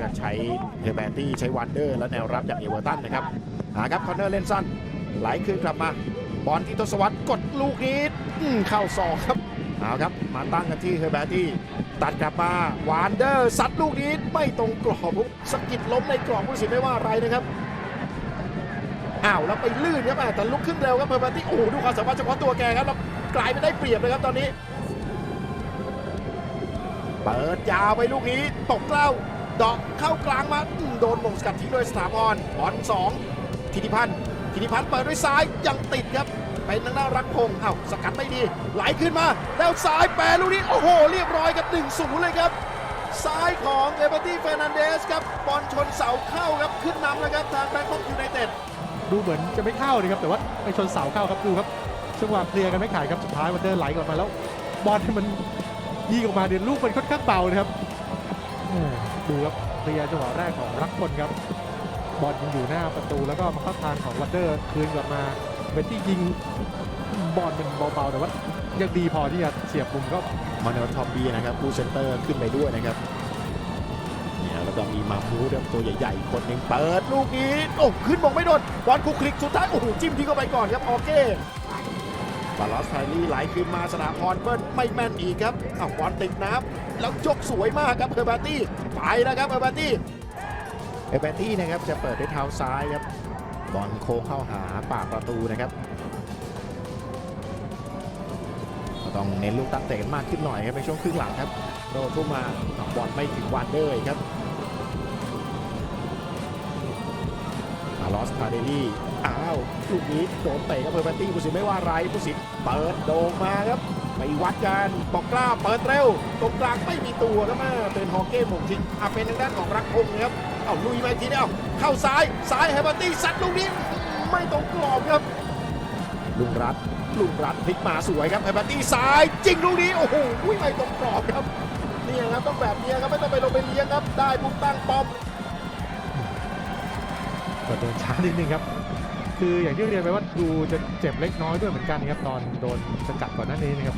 ก็ใช้เฮอร์แบตี้ใช้วันเดอร์และแนวรับจากเอเวอร์ตันนะครับหาครับคอนเนอร์เล่นสั้นไหลคืนกลับมา บอลที่ทศวรรษกดลูกนี้เข้าศอกครับเอาครับมาตั้งกันที่เฮอร์แบตี้ตัดกลับมาวานเดอร์ซัดลูกนี้ไม่ตรงกรอบปุ๊บสกิดล้มในกรอบผู้สินไม่ว่าอะไรนะครับอ้าวแล้วไปลื่นครับแต่ลุกขึ้นเร็วครับเฮอร์บตี้โอ้ดูความสามารถเฉพาะตัวแกครับแล้วกลายเป็นได้เปรียบเลยครับตอนนี้ เปิดยาวไปลูกนี้ตกเกล้า ดอกเข้ากลางมาโดนมงสกัดทิ้งโดยสถาพรบอลสองธิติพันธ์ธิติพันธ์เปิดด้วยซ้ายยังติดครับเป็นทางด้านรักพงศ์เอ้าสกัดไม่ดี ไหลขึ้นมาแล้วซ้ายแปรลูกนี้โอ้โห เรียบร้อยกับ1 0เลยครับ ซ้ายของเอเบอร์ตี้เฟรนันเดสครับบอลชนเสาเข้าครับขึ้นนำแล้วครับทางแบงคอกยูไนเต็ดดูเหมือนจะไม่เข้าเลยครับแต่ว่าไปชนเสาเข้าครับดูครับจังหวะเคลียร์กันไม่ขาดครับสุดท้ายวันเดอร์ไหลกลับมาแล้ว บอลมันยิงออกมาเดี๋ยวลูกมันค่อนข้างเบาเลยครับ ดูครับเคลียร์จังหวะแรกของรักพลครับ บอลยังอยู่หน้าประตูแล้วก็มาเข้าทางของวันเดอร์คืนกลับมาเบตตี้ยิงบอลเป็นเบาๆ แต่ว่ายังดีพอที่จะเสียบมุมก็มาเนลทอมบีนะครับผู้เซนเตอร์ขึ้นไปด้วยนะครับเนี่ยแล้วก็มีมามูดตัวใหญ่ๆคนหนึ่งเปิดลูกนี้โอ้ขึ้นมงไม่โดนบอลคุกคลิกสุดท้ายโอ้โหจิ้มทิ้งเข้าไปก่อนครับออเก้บาลอสไทลี่ไหลขึ้นมาสนามพรเบิ้ลไม่แม่นอีกครับอ้าวบอลติดน้ำ แล้วยกสวยมากครับเฮอร์เบร์ตี้ไปแล้วครับเฮอร์เบร์ตี้เฮอร์เบร์ตี้นะครับจะเปิดด้วยเท้าซ้ายครับบอลโค้งเข้าหาปากประตูนะครับต้องเน้นลูกตั้งเตะกันมากขึ้นหน่อยครับในช่วงครึ่งหลังครับโดนทุ่มมาบอลไม่ถึงวันเดอร์ครับอาลอสคาเดลี่อ้าวลูกนี้โดนเตะครับเพอร์แบนตี้ผู้สินไม่ว่าไรผู้สินเปิดโด่งมาครับ ไปวัดกันบอกกล้าเปิดเร็ว ตรงกลางไม่มีตัวครับแม่เป็นฮอเก้หมงทิ้งอะเป็นทางด้านของรักพงศ์ครับเอาลุยมาอีกทีเดียวเข้าซ้ายซ้ายเฮเบอร์ตี้ซัดลูกนี้ไม่ตรงกรอบครับ ลุงรัฐลุงรัฐพลิกมาสวยครับไฮบัตตี้ซ้ายจริงลูกนี้โอ้โหไม่ตรงกรอบครับนี่ครับต้องแบบนี้ครับไม่ต้องไปลงไปเลี้ยงครับ ได้ปุ๊บตั้งปอมก็เดินช้านิดนึงครับ คืออย่างที่เรียนไปว่าดูจะเจ็บเล็กน้อยด้วยเหมือนกันครับตอนโดนสกัดก่อนหน้านี้นะครับ